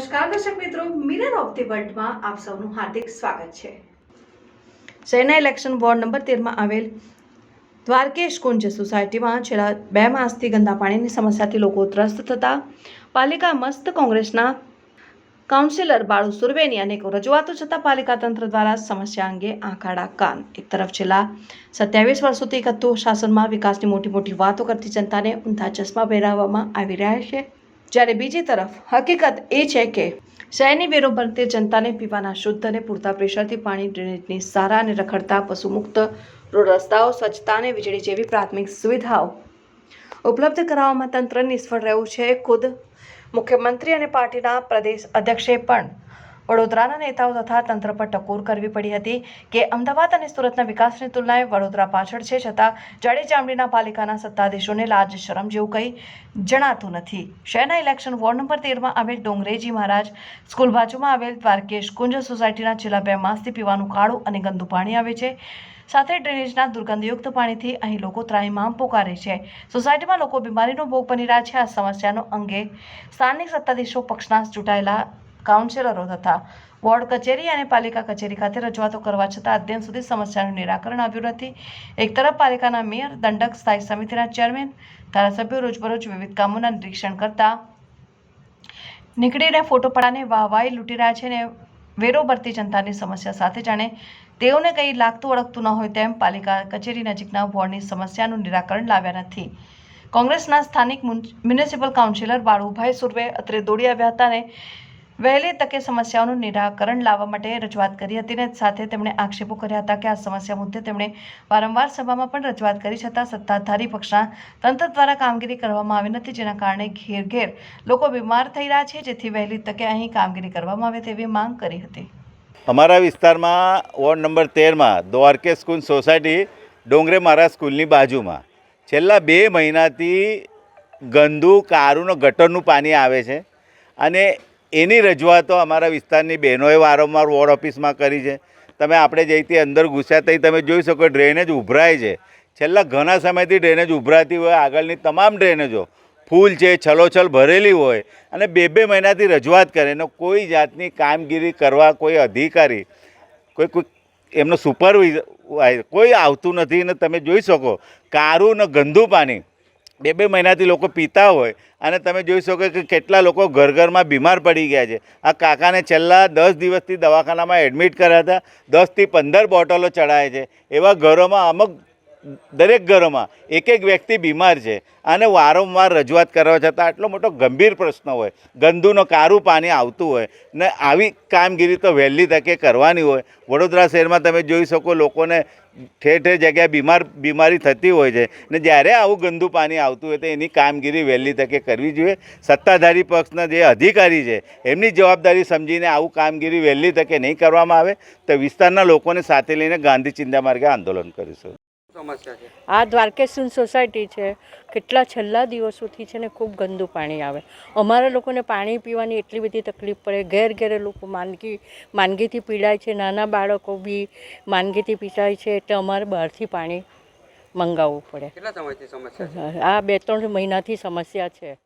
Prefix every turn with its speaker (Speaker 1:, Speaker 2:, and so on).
Speaker 1: નમસ્કાર, દર્શક મિત્રો. મિરર ઓફ ધી વર્લ્ડમાં આપ સૌનું હાર્દિક સ્વાગત છે. શહેરના ઇલેક્શન વોર્ડ નંબર તેરમાં આવેલ દ્વારકેશ કુંજ સોસાયટીમાં છેલ્લા બે માસથી ગંદા પાણીની સમસ્યાથી લોકો ત્રસ્ત થતા પાલિકા મસ્ત કોંગ્રેસના કાઉન્સિલર બાળુ સુરવેની અનેક રજૂઆતો છતાં પાલિકા તંત્ર દ્વારા સમસ્યા અંગે આંખાડા કાન. એક તરફ છેલ્લા સત્યાવીસ વર્ષોથી કથ્થુ શાસનમાં વિકાસની મોટી મોટી વાતો કરતી જનતાને ઊંધા ચશ્મા પહેરાવવામાં આવી રહ્યા છે. જ્યારે બીજી તરફ હકીકત એ છે કે શહેરની બેરોબરતી જનતાને પીવાના શુદ્ધ અને પૂરતા પ્રેશરથી પાણી, ડ્રેનેજની સારા અને રખડતા પશુમુક્ત રસ્તાઓ, સ્વચ્છતા અને વીજળી જેવી પ્રાથમિક સુવિધાઓ ઉપલબ્ધ કરાવવામાં તંત્ર નિષ્ફળ રહ્યું છે. ખુદ મુખ્યમંત્રી અને પાર્ટીના પ્રદેશ અધ્યક્ષે પણ વડોદરાના નેતાઓ તથા તંત્ર પર ટકોર કરવી પડી હતી કે અમદાવાદ અને સુરતના વિકાસની તુલનાએ વડોદરા પાછળ છે છતાં જાડે ચામડીના પાલિકાના સત્તાધીશોને લાજ, શરમ જેવું કંઈ જણાતું નથી. શહેરના ઇલેક્શન વોર્ડ નંબર તેરમાં આવેલ ડોંગરેજી મહારાજ સ્કૂલ બાજુમાં આવેલ દ્વારકેશ કુંજ સોસાયટીના છેલ્લા બે માસથી પીવાનું કાળું અને ગંદુ પાણી આવે છે. સાથે ડ્રેનેજના દુર્ગંધયુક્ત પાણીથી અહીં લોકો ત્રાહીમામ પોકારે છે. સોસાયટીમાં લોકો બીમારીનો ભોગ બની રહ્યા છે. આ સમસ્યાનો અંગે સ્થાનિક સત્તાધીશો પક્ષના ચૂંટાયેલા કાઉન્સિલરો તથા વોર્ડ કચેરી અને પાલિકા કચેરી ખાતે રજૂઆતો કરવા છતાં અત્યાર સુધી સમસ્યાનું નિરાકરણ આવ્યું નથી. એક તરફ પાલિકાના મેયર, દંડક સ્થાયી સમિતિના ચેરમેન, ધારાસભ્યો રોજબરોજ વિવિધ કામોના નિરીક્ષણ કરતા નીકળીને ફોટો પડાને વાહવાઈ લૂંટી રહ્યા છે ને વેરો ભરતી જનતાની સમસ્યા સાથે જાણે તેઓને કંઈ લાગતું ઓળખતું ન હોય તેમ પાલિકા કચેરી નજીકના વોર્ડની સમસ્યાનું નિરાકરણ લાવ્યા નથી. કોંગ્રેસના સ્થાનિક મ્યુન- મ્યુનિસિપલ કાઉન્સિલર બાળુભાઈ સુરવે અત્રે દોડી આવ્યા હતા અને વહેલી તકે સમસ્યાઓનું નિરાકરણ લાવવા માટે રજૂઆત કરી હતી ને સાથે તેમણે આક્ષેપો કર્યા હતા કે આ સમસ્યા મુદ્દે તેમણે વારંવાર સભામાં પણ રજૂઆત કરી છતાં સત્તાધારી પક્ષના તંત્ર દ્વારા કામગીરી કરવામાં આવી નથી, જેના કારણે ઘેર ઘેર લોકો બીમાર થઈ રહ્યા છે. જેથી વહેલી તકે અહીં કામગીરી કરવામાં આવે તેવી માંગ કરી હતી.
Speaker 2: અમારા વિસ્તારમાં વોર્ડ નંબર તેરમાં દ્વારકે સ્કૂલ સોસાયટી ડોંગરે મારા સ્કૂલની બાજુમાં. છેલ્લા બે મહિનાથી ગંદુ, કારુનો ગટરનું પાણી આવે છે અને એની રજૂઆતો અમારા વિસ્તારની બહેનોએ વારંવાર વોર્ડ ઓફિસમાં કરી છે. તમે આપણે જઈથી અંદર ઘૂસ્યા તઈ તમે જોઈ શકો ડ્રેનેજ ઉભરાય છે. છેલ્લા ઘણા સમયથી ડ્રેનેજ ઉભરાતી હોય, આગળની તમામ ડ્રેનેજો ફૂલ છે, છલોછલ ભરેલી હોય અને બે બે મહિનાથી રજૂઆત કરે. ને કોઈ જાતની કામગીરી કરવા કોઈ અધિકારી, કોઈ કોઈ એમનો સુપરવાઇઝર કોઈ આવતું નથી ને તમે જોઈ શકો, કારું ને ગંદુ પાણી બે બે મહિનાથી લોકો પીતા હોય અને તમે જોઈ શકો કે કેટલા લોકો ઘર ઘરમાં બીમાર પડી ગયા છે. આ કાકાને છેલ્લા દસ દિવસથી દવાખાનામાં એડમિટ કર્યા હતા. દસથી પંદર બોટલો ચડાય છે. એવા ઘરોમાં અમુક દરેક ઘરોમાં એક એક વ્યક્તિ બીમાર છે અને વારંવાર રજૂઆત કરવા છતાં આટલો મોટો ગંભીર પ્રશ્ન હોય, ગંદુનો કારું પાણી આવતું હોય ને આવી કામગીરી તો વહેલી તકે કરવાની હોય. વડોદરા શહેરમાં તમે જોઈ શકો લોકોને ઠેર ઠેર જગ્યાએ બીમાર, બીમારી થતી હોય છે ને જ્યારે આવું ગંદુ પાણી આવતું હોય તો એની કામગીરી વહેલી તકે કરવી જોઈએ. સત્તાધારી પક્ષના જે અધિકારી છે એમની જવાબદારી સમજીને આવું કામગીરી વહેલી તકે નહીં કરવામાં આવે તો વિસ્તારના લોકોને સાથે લઈને ગાંધી ચિંતા માર્ગે આંદોલન કરીશું.
Speaker 3: સમસ્યા છે.
Speaker 4: આ દ્વારકેશ્વર સોસાયટી છે. કેટલા છેલ્લા દિવસોથી છે ને ખૂબ ગંદુ પાણી આવે. અમારા લોકોને પાણી પીવાની એટલી બધી તકલીફ પડે. ઘેર ઘેરે લોકો માંદગી માંદગીથી પીડાય છે. નાના બાળકો બી માંદગીથી પીડાય છે એટલે અમારે બહારથી પાણી મંગાવવું પડે.
Speaker 3: કેટલા સમયથી સમસ્યા
Speaker 4: આ બે ત્રણ મહિનાથી સમસ્યા છે.